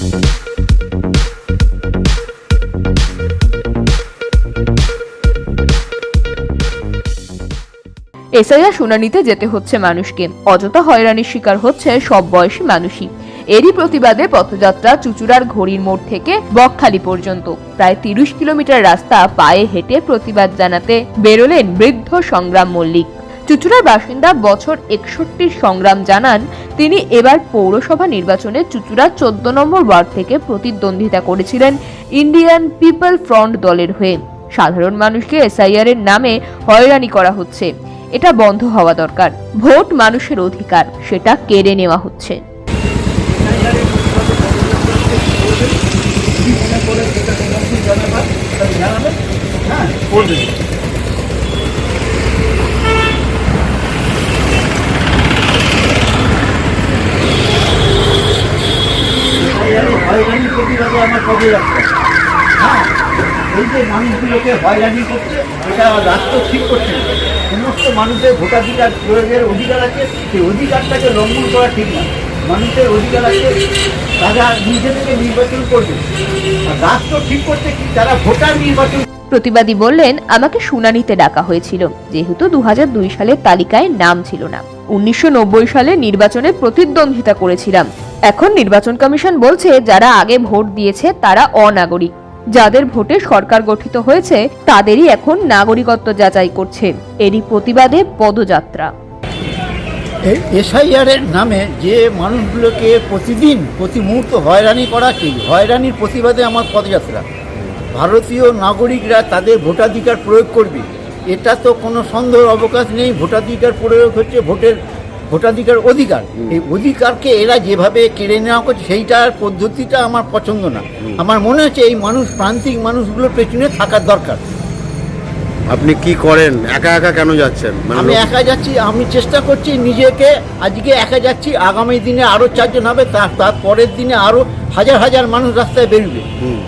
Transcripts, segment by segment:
SIR শুনানিতে যেতে হচ্ছে মানুষকে। অযথা হয়রানির শিকার হচ্ছে সব বয়সী মানুষই। এরই প্রতিবাদে পথযাত্রা চুচুড়ার ঘড়ির মোড় থেকে বকখালি পর্যন্ত। প্রায় তিরিশ কিলোমিটার রাস্তা পায়ে হেঁটে প্রতিবাদ জানাতে বেরোলেন বৃদ্ধ সংগ্রাম মল্লিক। চুচুড়ার বাসিন্দা বছর একষট্টির সংগ্রাম জানান, তিনি এবার পৌরসভা নির্বাচনে চুচুড়া চোদ্দ নম্বর ওয়ার্ড থেকে প্রতিদ্বন্দ্বিতা করেছিলেন ইন্ডিয়ান পিপল ফ্রন্ট দলের হয়ে। সাধারণ মানুষকে এসআইআর এর নামে হয়রানি করা হচ্ছে। এটা বন্ধ হওয়া দরকার। ভোট মানুষের অধিকার, সেটা কেড়ে নেওয়া হচ্ছে। হয়রানি রাখতে হ্যাঁ এই যে মানুষগুলোকে হয়রানি করছে, এটা রাষ্ট্র ঠিক করছে সমস্ত মানুষের ভোটাধিকার প্রয়োগের অধিকার আছে, সেই অধিকারটাকে লঙ্ঘন করা ঠিক না। মানুষের অধিকার আছে, তারা নিজে থেকে নির্বাচন করবে। রাষ্ট্র ঠিক করছে কি? তারা ভোটার নির্বাচন প্রতিবাদী বললেন, আমাকে শুনানিতে ডাকা হয়েছিল। যেহেতু দু হাজার দুই সালের তালিকায় নাম ছিল না। উনিশশো নব্বই সালে নির্বাচনে প্রতিদ্বন্দ্বিতা করেছিলাম। এখন নির্বাচন কমিশন বলছে, যারা আগে ভোট দিয়েছে তারা অনাগরিক। যাদের ভোটে সরকার গঠিত হয়েছে, তাদেরই এখন নাগরিকত্ব যাচাই করছে। এরই প্রতিবাদে পদযাত্রা। এসআইআর এর নামে যে মানুষগুলোকে প্রতিদিন প্রতি মুহূর্ত হয়রানি করা কি হয়রানির প্রতিবাদে আমার পদযাত্রা। ভারতীয় নাগরিকরা তাদের ভোটাধিকার প্রয়োগ করবে। এটা তো কোনো সন্দেহ অবকাশ নেই, ভোটাধিকার প্রয়োগ হচ্ছে ভোটের ভোটাধিকার অধিকার। এই অধিকারকে এরা যেভাবে কেড়ে নেওয়া করছে সেইটার পদ্ধতিটা আমার পছন্দ না। আমার মনে হচ্ছে এই মানুষ প্রান্তিক মানুষগুলোর পেছনে থাকার দরকার। আপনি কি করেন? একা একা কেন যাচ্ছেন? মানে আমি একা যাচ্ছি আমি চেষ্টা করছি নিজেকে আজকে একা যাচ্ছি আগামী দিনে আরও চারজন হবে তার পরের দিনে আরও হাজার হাজার মানুষ রাস্তায় বেরোবে।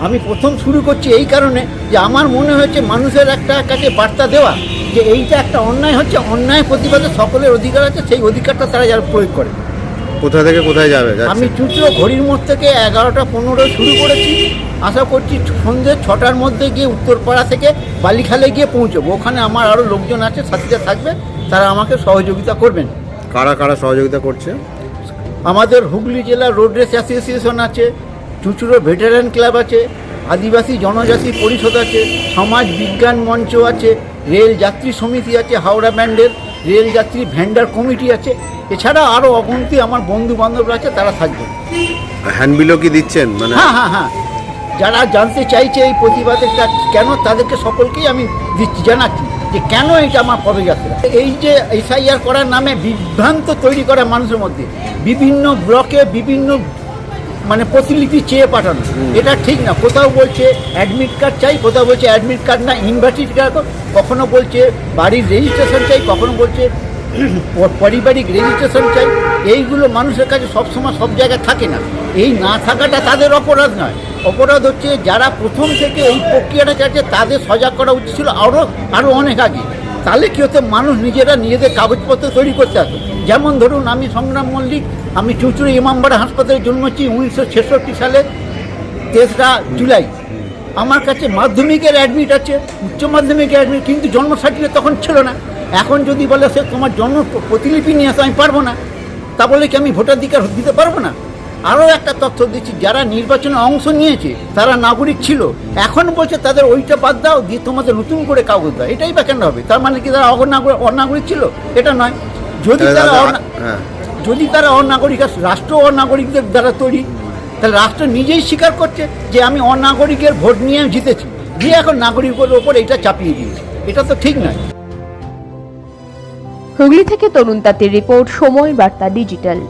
আমি প্রথম শুরু করছি এই কারণে যে আমার মনে হচ্ছে মানুষের একটা কাছে বার্তা দেওয়া। যে এইটা একটা অন্যায় হচ্ছে অন্যায় প্রতিবাদে সকলের অধিকার আছে সেই অধিকারটা তারা যারা প্রয়োগ করে। কোথা থেকে কোথায় যাবে? আমি যাচ্ছেন? ঘড়ির মোড় থেকে এগারোটা পনেরো শুরু করেছি। আশা করছি সন্ধ্যে ছটার মধ্যে গিয়ে উত্তরপাড়া থেকে বালিখালে গিয়ে পৌঁছবো। ওখানে আমার আরও লোকজন আছে সাথীরা থাকবে তারা আমাকে সহযোগিতা করবেন। কারা কারা সহযোগিতা করছে? আমাদের হুগলি জেলা রোড রেস অ্যাসোসিয়েশন আছে চুচুড়ো ভেটারান ক্লাব আছে আদিবাসী জনজাতি পরিষদ আছে সমাজ বিজ্ঞান মঞ্চ আছে রেল যাত্রী সমিতি আছে হাওড়া ব্যান্ডের রেল যাত্রী ভ্যান্ডার কমিটি আছে। এছাড়া আরও অগন্তি আমার বন্ধু বান্ধবরা আছে তারা থাকবে। হ্যান্ডবিলও কি দিচ্ছেন? মানে হ্যাঁ হ্যাঁ হ্যাঁ। যারা জানতে চাইছে এই প্রতিবাদের কেন তাদেরকে সকলকেই আমি দিচ্ছি জানাচ্ছি যে কেন এটা আমার পদযাত্রা? এই যে এসআইআর করার নামে বিভ্রান্ত তৈরি করা মানুষের মধ্যে বিভিন্ন ব্লকে বিভিন্ন মানে প্রতিলিপি চেয়ে পাঠানো। এটা ঠিক না। কোথাও বলছে অ্যাডমিট কার্ড চাই কোথাও বলছে অ্যাডমিট কার্ড না ইনভার্সিটি কার্ড কখনো বলছে বাড়ির রেজিস্ট্রেশন চাই কখনো বলছে পারিবারিক রেজিস্ট্রেশন চাই। এইগুলো মানুষের কাছে সবসময় সব জায়গায় থাকে না। এই না থাকাটা তাদের অপরাধ নয়। অপরাধ হচ্ছে যারা প্রথম থেকে এই প্রক্রিয়াটা চাচ্ছে তাদের সজাগ করা উচিত ছিল আরও আরও অনেক আগে। তাহলে কী হতো মানুষ নিজেরা নিজেদের কাগজপত্র তৈরি করতে আসতো যেমন ধরুন, আমি সংগ্রাম মল্লিক, আমি চুচুড়ি ইমামবাড়া হাসপাতালে জন্মেছি উনিশশো ছেষট্টি সালে, তেসরা জুলাই। আমার কাছে মাধ্যমিকের অ্যাডমিট আছে, উচ্চ মাধ্যমিকের অ্যাডমিট কিন্তু জন্ম সার্টিফিকেট তখন ছিল না। এখন যদি বলে সে তোমার জন্ম প্রতিলিপি নিয়ে আসো, আমি পারব না। তা বলে কি আমি ভোটাধিকার দিতে পারব না? আরও একটা তথ্য দিচ্ছি যারা নির্বাচনে অংশ নিয়েছে তারা নাগরিক ছিল এখন বলছে তাদের ওইটা বাদ দাও দিয়ে তোমাদের নতুন করে কাগজ দাও এটাই বা কেন হবে? তার মানে কি তারা অনাগরিক অনাগরিক ছিল? এটা নয়। যদি তারা অনা- হ্যাঁ। যদি তারা অনাগরিক রাষ্ট্র অনাগরিকদের দ্বারা তৈরি তাহলে রাষ্ট্র নিজেই স্বীকার করছে যে আমি অনাগরিকের ভোট নিয়ে জিতেছি। দিয়ে এখন নাগরিকের ওপর এটা চাপিয়ে দিয়েছে। এটা তো ঠিক নয়। হুগলি থেকে তরুণ তাঁতের রিপোর্ট সময় বার্তা ডিজিটাল।